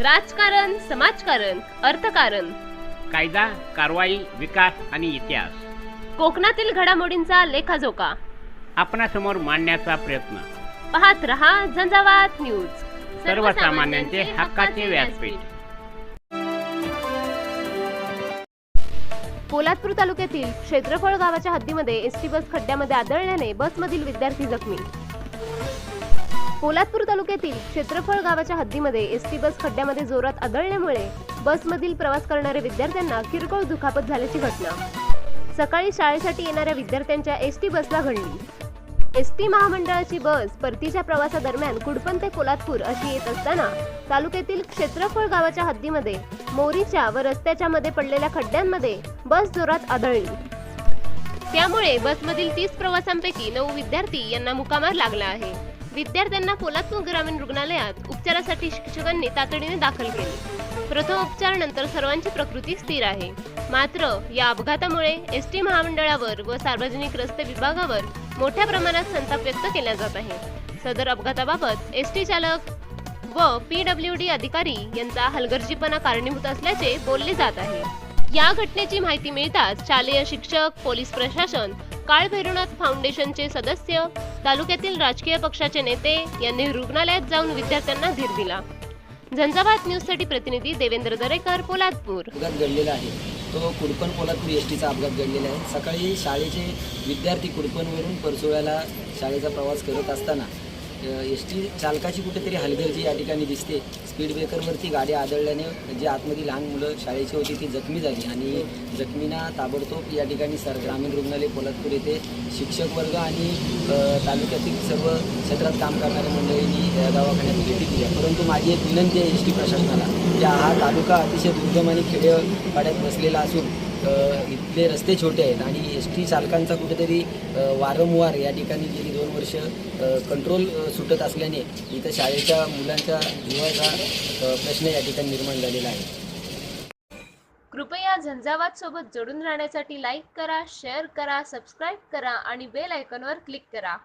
राजकारण समाजकारण अर्थकारण. कायदा कारवाई विकास आणि इतिहास. कोकणातील घडामोडींचा लेखाजोखा. आपणासमोर मांडण्याचा प्रयत्न. पाहत रहा झंझावात न्यूज. सर्वसामान्यांचे हक्काचे व्यासपीठ. पोलादपूर तालुक्यातील क्षेत्रफळ गावाच्या हद्दीमध्ये एसटी बस खड्ड्यामध्ये आदळल्याने बसमधील विद्यार्थी जखमी. पोलादपूर तालुक्यातील क्षेत्रफळ गावाच्या हद्दीमध्ये एसटी बस खड्ड्यामध्ये जोरात आदळल्यामुळे बसमधील प्रवास करणाऱ्या विद्यार्थ्यांना किरकोळ दुखापत झाल्याची घटना. सकाळी शाळेसाठी येणाऱ्या विद्यार्थ्यांच्या एसटी बसला घडली. एसटी महामंडळाची बस परतीच्या प्रवासादरम्यान कुडपण ते कोल्हापूर अशी येत असताना तालुक्यातील क्षेत्रफळ गावाच्या हद्दीमध्ये मोरीच्या व रस्त्याच्या मध्ये पडलेल्या खड्ड्यांमध्ये बस जोरात आदळली. त्यामुळे बसमधील तीस प्रवाशांपैकी नऊ विद्यार्थी यांना मुकामार लागला आहे. विद्यार्थ्यांना पोलादपूर ग्रामीण रुग्णालयात उपचारासाठी शिक्षकांनी तातडीने दाखल केले. प्रथमोपचार नंतर सर्वांची प्रकृती स्थिर आहे. मात्र या अपघातामुळे एस टी महामंडळावर व सार्वजनिक रस्ते विभागावर मोठ्या प्रमाणात संताप व्यक्त केला जात आहे. सदर अपघाताबाबत एस टी चालक व पी डब्ल्यू डी अधिकारी यांचा हलगर्जीपणा कारणीभूत असल्याचे बोलले जात आहे. या घटनेची माहिती मिळताच शालेय शिक्षक पोलीस प्रशासन काळभैरवनाथ फाउंडेशनचे सदस्य तालुक्यातील राजकीय पक्षाचे नेते यांनी रुग्णालयात जाऊन विद्यार्थ्यांना धीर दिला. झंझाबाद न्यूजसाठी प्रतिनिधी देवेंद्र दरेकर पोलादपूर. घडलेला आहे. तो कुडपण पोलादपूर एस टीचा अपघात घडलेला आहे. सकाळी शाळेचे विद्यार्थी कुडपणवरून परसोळ्याला शाळेचा प्रवास करत असताना एस टी चालकाची कुठेतरी हलगर्जी या ठिकाणी दिसते स्पीड ब्रेकरवरती गाडी आदळल्याने जी आतमध्ये लहान मुलं शाळेची होती ती जखमी झाली आणि जखमींना ताबडतोब या ठिकाणी सर ग्रामीण रुग्णालय पोलादपूर येथे शिक्षक वर्ग आणि तालुक्यातील सर्व क्षेत्रात काम करणाऱ्या मंडळींनी दवाखान्यात भेटी दिली आहे. परंतु माझी एक विनंती आहे एस टी प्रशासनाला की हा तालुका अतिशय दुर्गम आणि खेडेपाड्यात बसलेला असून इथले रस्ते छोटे आहेत आणि एस टी चालकांचा कुठेतरी वारंवार या ठिकाणी गेली दोन वर्ष कंट्रोल सुटत असल्याने इथं शाळेच्या मुलांच्या जीवाचा प्रश्न या ठिकाणी निर्माण झालेला आहे. कृपया झंझावात सोबत जोडून राहण्यासाठी लाईक करा शेअर करा सबस्क्राईब करा आणि बेल आयकॉनवर क्लिक करा.